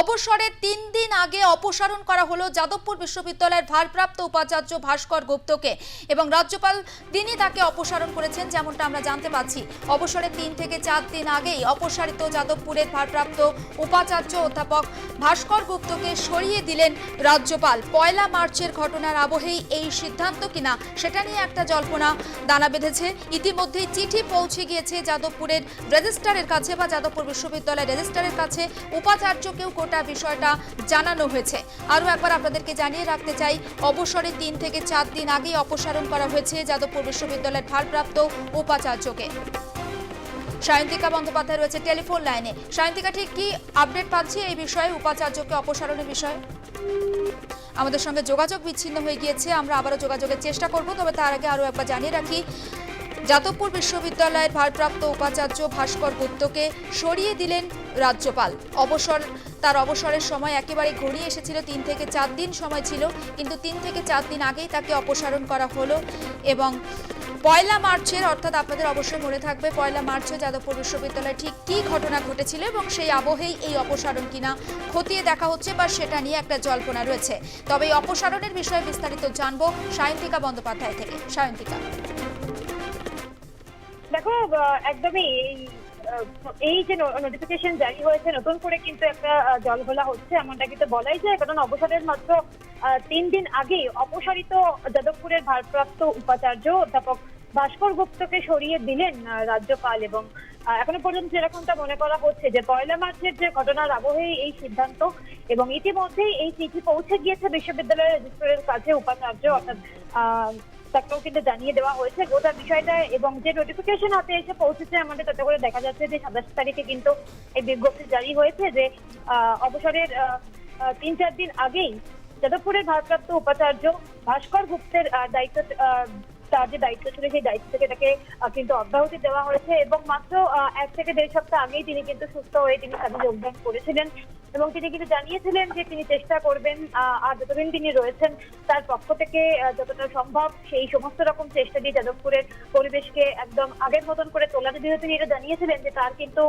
অবসরের তিন দিন আগে অপসারণ করা হলো যাদবপুর বিশ্ববিদ্যালয়ের ভারপ্রাপ্ত উপাচার্য ভাস্কর গুপ্তকে এবং রাজ্যপাল তিনি তাকে অপসারণ করেছেন যেমনটা আমরা জানতে পাচ্ছি। অবসরের তিন থেকে চার দিন আগেই অপসারিত যাদবপুরের ভারপ্রাপ্ত উপাচার্য অধ্যাপক ভাস্কর গুপ্তকে সরিয়ে দিলেন রাজ্যপাল। পয়লা মার্চের ঘটনার আবহেই এই সিদ্ধান্ত কিনা সেটা নিয়ে একটা জল্পনা দানা বেঁধেছে। ইতিমধ্যেই চিঠি পৌঁছে গিয়েছে যাদবপুরের রেজিস্ট্রারের কাছে বা যাদবপুর বিশ্ববিদ্যালয়ের রেজিস্ট্রারের কাছে। উপাচার্যকেও গোটা বিষয়টা জানানো হয়েছে। আরও একবার আপনাদেরকে জানিয়ে রাখতে চাই অবসরে তিন থেকে চার দিন আগেই অপসারণ করা হয়েছে যাদবপুর বিশ্ববিদ্যালয়ের ভারপ্রাপ্ত উপাচার্যকে। সায়ন্তিকা বন্দ্যোপাধ্যায় রয়েছে টেলিফোন লাইনে। সায়ন্তিকা, ঠিক কি আপডেট পাচ্ছি এই বিষয়ে, উপাচার্যকে অপসারণের বিষয়ে? আমাদের সঙ্গে যোগাযোগ বিচ্ছিন্ন হয়ে গিয়েছে, আমরা আবারও যোগাযোগের চেষ্টা করব, তবে তার আগে আরও একবার জানিয়ে রাখি যাদবপুর বিশ্ববিদ্যালয়ের ভারপ্রাপ্ত উপাচার্য ভাস্কর গুপ্তকে সরিয়ে দিলেন রাজ্যপাল। অবসর, তার অবসরের সময় একেবারে ঘনিয়ে এসেছিল, তিন থেকে চার দিন সময় ছিল, কিন্তু তিন থেকে চার দিন আগেই তাকে অপসারণ করা হলো এবং পয়লা মার্চের, অর্থাৎ আপনাদের অবশ্যই মনে থাকবে, পয়লা মার্চে যাদবপুর বিশ্ববিদ্যালয়ে ঠিক কী ঘটনা ঘটেছিল এবং সেই আবহেই এই অপসারণ কিনা খতিয়ে দেখা হচ্ছে বা সেটা নিয়ে একটা জল্পনা রয়েছে। তবে এই অপসারণের বিষয়ে বিস্তারিত জানব সায়ন্তিকা বন্দ্যোপাধ্যায় থেকে। সায়ন্তিকা। দেখো একদমই এই যে নোটিফিকেশন জারি হয়েছে নতুন করে কিন্তু একটা আহ, জলঘোলা হচ্ছে এমনটা কিন্তু বলাই যায় কারণ অবসরের মাত্র তিন দিন আগে অপসারিত যাদবপুরের ভারপ্রাপ্ত উপাচার্য অধ্যাপক ভাস্কর গুপ্তকে সরিয়ে দিলেন রাজ্যপাল এবং এখনও পর্যন্ত যেরকমটা মনে করা হচ্ছে যে পয়লা মার্চের যে ঘটনার আবহে এই সিদ্ধান্ত এবং ইতিমধ্যেই এই চিঠি পৌঁছে গিয়েছে বিশ্ববিদ্যালয়ের রেজিস্ট্রারের কাছে উপাচার্য অর্থাৎ তাকেও কিন্তু জানিয়ে দেওয়া হয়েছে। গোটা বিষয়টা এবং যে নোটিফিকেশন হাতে এসে পৌঁছেছে, আমাদের তাতে করে দেখা যাচ্ছে যে সাতাশ তারিখে কিন্তু এই বিজ্ঞপ্তি জারি হয়েছে যে অবসরের তিন চার দিন আগেই যাদবপুরের ভারপ্রাপ্ত উপাচার্য ভাস্কর গুপ্তের দায়িত্ব তার যে দায়িত্ব ছিল সেই দায়িত্ব থেকে তাকে কিন্তু অব্যাহতি দেওয়া হয়েছে এবং মাত্র এক থেকে দেড় সপ্তাহ আগেই তিনি কিন্তু সুস্থ হয়ে তিনি কাজে যোগদান করেছিলেন। এবং তিনি কিন্তু জানিয়েছিলেন যে তিনি চেষ্টা করবেন আর যতদিন তিনি রয়েছেন তার পক্ষ থেকে যতটা সম্ভব সেই সমস্ত রকম চেষ্টা দিয়ে যাদবপুরের পরিবেশকে একদম আগের মতন করে তোলার যদিও তিনি এটা জানিয়েছিলেন যে তার কিন্তু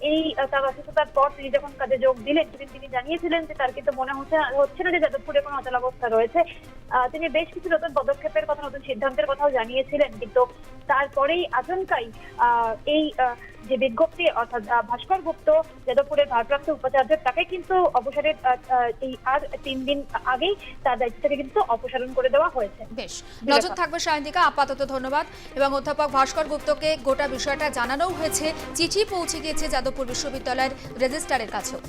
এই তার অসুস্থতার পর তিনি যখন কাজে যোগ দিলেন সেদিন তিনি জানিয়েছিলেন যে তার কিন্তু মনে হচ্ছে হচ্ছে না যে যাদবপুরে কোনো অচলাবস্থা রয়েছে। আহ, তিনি বেশ কিছু নতুন পদক্ষেপের কথা নতুন সিদ্ধান্তের কথাও জানিয়েছিলেন। কিন্তু তারপরেই আচমকাই এই যে বিজ্ঞপ্তি অর্থাৎ ভাস্কর গুপ্ত যাদবপুরের ভারপ্রাপ্ত উপাচার্য তাকে কিন্তু আহ, এই আর তিন দিন আগেই তার দায়িত্ব থেকে কিন্তু অপসারণ করে দেওয়া হয়েছে। বেশ। নজর থাকবে সায়ন্তিকা আপাতত ধন্যবাদ। এবং অধ্যাপক ভাস্কর গুপ্তকে গোটা বিষয়টা জানানো হয়েছে। চিঠি পৌঁছে গিয়েছে যাদবপুর বিশ্ববিদ্যালয়ের রেজিস্ট্রারের কাছেও।